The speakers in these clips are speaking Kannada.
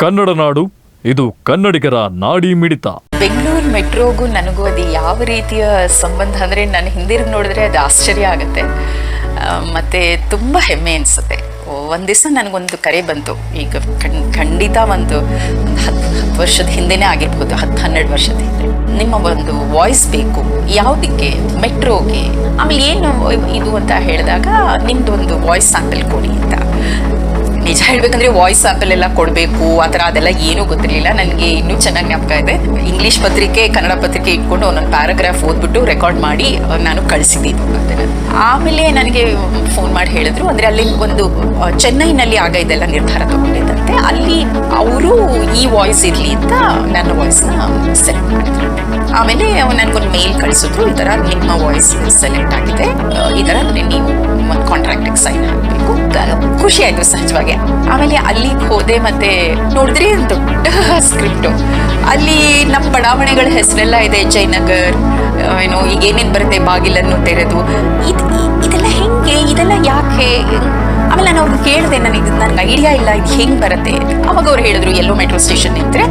ಕನ್ನಡ ನಾಡು, ಇದು ಕನ್ನಡಿಗರ ನಾಡಿ ಮಿಡಿತ. ಬೆಂಗಳೂರು ಮೆಟ್ರೋಗೂ ನನಗೂ ಅದು ಯಾವ ರೀತಿಯ ಸಂಬಂಧ ಅಂದರೆ ನಾನು ಹಿಂದಿರುಗಿ ನೋಡಿದ್ರೆ ಅದು ಆಶ್ಚರ್ಯ ಆಗುತ್ತೆ. ಮತ್ತು ತುಂಬ ಹೆಮ್ಮೆ ಅನಿಸುತ್ತೆ. ಒಂದು ದಿವಸ ನನಗೊಂದು ಕರೆ ಬಂತು. ಈಗ ಖಂಡ್, ಖಂಡಿತ ಒಂದು ಒಂದು ಹತ್ತು ಹತ್ತು ವರ್ಷದ ಹಿಂದೆನೇ ಆಗಿರ್ಬೋದು, ಹತ್ತು ಹನ್ನೆರಡು ವರ್ಷದ ಹಿಂದೆ. ನಿಮ್ಮ ಒಂದು ವಾಯ್ಸ್ ಬೇಕು. ಯಾವುದಕ್ಕೆ? ಮೆಟ್ರೋಗೆ. ಆಮೇಲೆ ಏನು ಇದು ಅಂತ ಹೇಳಿದಾಗ ನಿಮ್ಮದು ಒಂದು ವಾಯ್ಸ್ ಸ್ಯಾಂಪಲ್ ಕೊಡಿ ಅಂತ. ನಿಜ ಹೇಳ್ಬೇಕಂದ್ರೆ ವಾಯ್ಸ್ ಸ್ಯಾಂಪಲ್ ಎಲ್ಲ ಕೊಡಬೇಕು, ಆ ಥರ ಅದೆಲ್ಲ ಏನೂ ಗೊತ್ತಿರಲಿಲ್ಲ. ನನಗೆ ಇನ್ನೂ ಚೆನ್ನಾಗಿ ಜ್ಞಾಪಕ ಇದೆ. ಇಂಗ್ಲೀಷ್ ಪತ್ರಿಕೆ, ಕನ್ನಡ ಪತ್ರಿಕೆ ಇಟ್ಕೊಂಡು ಒಂದೊಂದು ಪ್ಯಾರಾಗ್ರಾಫ್ ಓದ್ಬಿಟ್ಟು ರೆಕಾರ್ಡ್ ಮಾಡಿ ನಾನು ಕಳಿಸಿದ್ದೀನಿ ಆಮೇಲೆ ನನಗೆ ಫೋನ್ ಮಾಡಿ ಹೇಳಿದ್ರು. ಅಂದರೆ ಅಲ್ಲಿ ಒಂದು ಚೆನ್ನೈನಲ್ಲಿ ಆಗ ಇದೆಲ್ಲ ನಿರ್ಧಾರ ತಗೊಂಡಿದ್ದಂತೆ ಅಲ್ಲಿ ಅವರು ಈ ವಾಯ್ಸ್ ಇರಲಿ ಅಂತ ನನ್ನ ವಾಯ್ಸ್ನ ಸೆಲೆಕ್ಟ್ ಮಾಡಿದ್ರು ಆಮೇಲೆ ನನಗೊಂದು ಮೇಲ್ ಕಳಿಸಿದ್ರು, ಈ ಥರ ನಿಮ್ಮ ವಾಯ್ಸ್ ಸೆಲೆಕ್ಟ್ ಆಗಿದೆ. ಈ ಥರ ನೀವು ಒಂದು ಕಾಂಟ್ರಾಕ್ಟಿಗೆ ಸೈನ್ ಆಗಬೇಕು ಖುಷಿ ಆಯಿತು ಸಹಜವಾಗಿ. ಆಮೇಲೆ ಅಲ್ಲಿಗೆ ಹೋದೆ ಮತ್ತೆ ನೋಡಿದ್ರೆ ದೊಡ್ಡ ಸ್ಕ್ರಿಪ್ಟು ಅಲ್ಲಿ ನಮ್ಮ ಬಡಾವಣೆಗಳ ಹೆಸರೆಲ್ಲ ಇದೆ ಜಯನಗರ್ ಏನು ಏನೋ ಈಗ ಏನೇನು ಬರುತ್ತೆ ಬಾಗಿಲನ್ನು ತೆರೆದು. ಇದು ಇದೆಲ್ಲ ಹೆಂಗೆ? ಇದೆಲ್ಲ ಯಾಕೆ? ಆಮೇಲೆ ನಾನು ಅವ್ರಿಗೆ ಕೇಳಿದೆ, ನನಗೆ ನನಗೆ ಐಡಿಯಾ ಇಲ್ಲ, ಇದು ಹೆಂಗೆ ಬರುತ್ತೆ ಅವಾಗ ಅವ್ರು ಹೇಳಿದ್ರು, ಎಲ್ಲೋ ಮೆಟ್ರೋ ಸ್ಟೇಷನ್ ನಿಂತರೆ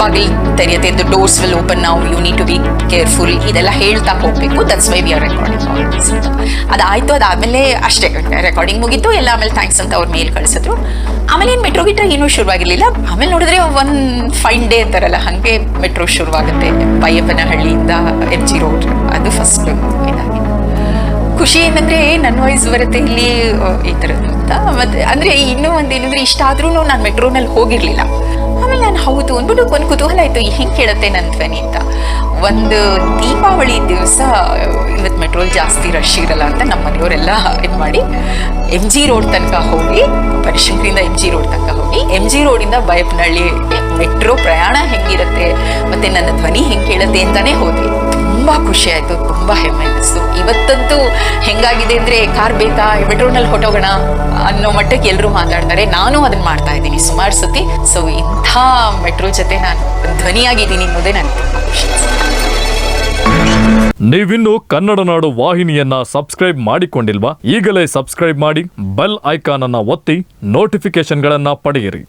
ಬಾಗಿಲು ತೆರೆಯುತ್ತೆ ದ ಡೋರ್ಸ್ ವಿಲ್ ಓಪನ್ ನಾವು you need to be careful ಇದೆಲ್ಲ ಹೇಳ್ತಾ ಹೋಗಬೇಕು that's why we are recording ಅದಾಯಿತು, ಅದಾದಮೇಲೆ ಅಷ್ಟೇ ರೆಕಾರ್ಡಿಂಗ್ ಮುಗೀತು, ಎಲ್ಲ ಆಮೇಲೆ ಥ್ಯಾಂಕ್ಸ್ ಅಂತ ಅವ್ರು ಮೇಲ್ ಕಳಿಸಿದ್ರು. ಆಮೇಲೆ ಏನು ಮೆಟ್ರೋ ಗಿಟ್ರ ಏನೂ ಶುರುವಾಗಿರಲಿಲ್ಲ. ಆಮೇಲೆ ನೋಡಿದ್ರೆ ಒಂದು ಫೈನ್ ಡೇ ಅಂತಾರಲ್ಲ, ಹಾಗೆ ಮೆಟ್ರೋ ಶುರುವಾಗುತ್ತೆ, ಬೈಯಪ್ಪನಹಳ್ಳಿಯಿಂದ ಎಂ ಜಿ ರೋಡ್ ಅದು ಫಸ್ಟ್ ಇದಾಗಿ ಖುಷಿ ಏನಂದರೆ, ನನ್ನ ವಾಯ್ಸ್ ಬರುತ್ತೆ ಇಲ್ಲಿ ಈ ಥರದ್ದು ಅಂತ. ಮತ್ತೆ ಅಂದ್ರೆ ಇನ್ನೂ ಒಂದು ಏನಂದ್ರೆ ಇಷ್ಟ ಆದ್ರೂ ನಾನು ಮೆಟ್ರೋನಲ್ಲಿ ಹೋಗಿರ್ಲಿಲ್ಲ. ಆಮೇಲೆ ನಾನು ಹೌದು ಅಂದ್ಬಿಟ್ಟು ಒಂದು ಕುತೂಹಲ ಆಯ್ತು ಹೆಂಗೆ ಕೇಳುತ್ತೆ ನನ್ನ ಧ್ವನಿ ಅಂತ. ಒಂದು ದೀಪಾವಳಿ ದಿವಸ ಇವತ್ತು ಮೆಟ್ರೋಲ್ ಜಾಸ್ತಿ ರಶ್ ಇರಲ್ಲ ಅಂತ ನಮ್ಮ ಮನೆಯವರೆಲ್ಲ ಇದು ಮಾಡಿ ಎಂ ಜಿ ರೋಡ್ ತನಕ ಹೋಗಿ ಬನಶಂಕರಿಂದ ಎಂ ಜಿ ರೋಡ್ ತನಕ ಹೋಗಿ ಎಂ ಜಿ ರೋಡಿಂದ ಬೈಪ್ನಹಳ್ಳಿ ಮೆಟ್ರೋ ಪ್ರಯಾಣ ಹೆಂಗಿರುತ್ತೆ, ಮತ್ತೆ ನನ್ನ ಧ್ವನಿ ಹೆಂಗೆ ಕೇಳುತ್ತೆ ಅಂತಾನೆ ಹೋದ್ವಿ. ತುಂಬ ಖುಷಿ ಆಯಿತು, ತುಂಬ ಹೆಮ್ಮೆ ಅನಿಸ್ತು. ಇವತ್ತಂತೂ ಹೆಂಗಾಗಿದೆ ಅಂದರೆ ಕಾರ್ ಬೇಕಾ? ಮೆಟ್ರೋನಲ್ಲಿ ಹೊಟ್ಟೋಗೋಣ ಅನ್ನೋ ಮಟ್ಟಕ್ಕೆ ಎಲ್ಲರೂ ಮಾತಾಡ್ತಾರೆ. ನಾನು ಅದನ್ನ ಮಾಡ್ತಾ ಇದ್ದೀನಿ ಸುಮಾರು ಸತಿ. ಸೊ ಇಂಥ ಮೆಟ್ರೋ ಜೊತೆ ನಾನು ಧ್ವನಿಯಾಗಿದ್ದೀನಿ ಅನ್ನೋದೇ ನನಗೆ ಖುಷಿ ನೀವಿನ್ನು ಕನ್ನಡ ನಾಡು ವಾಹಿನಿಯನ್ನ ಸಬ್ಸ್ಕ್ರೈಬ್ ಮಾಡಿಕೊಂಡಿಲ್ವಾ? ಈಗಲೇ ಸಬ್ಸ್ಕ್ರೈಬ್ ಮಾಡಿ, ಬೆಲ್ ಐಕಾನ್ ಅನ್ನ ಒತ್ತಿ ನೋಟಿಫಿಕೇಶನ್ಗಳನ್ನ ಪಡೆಯಿರಿ.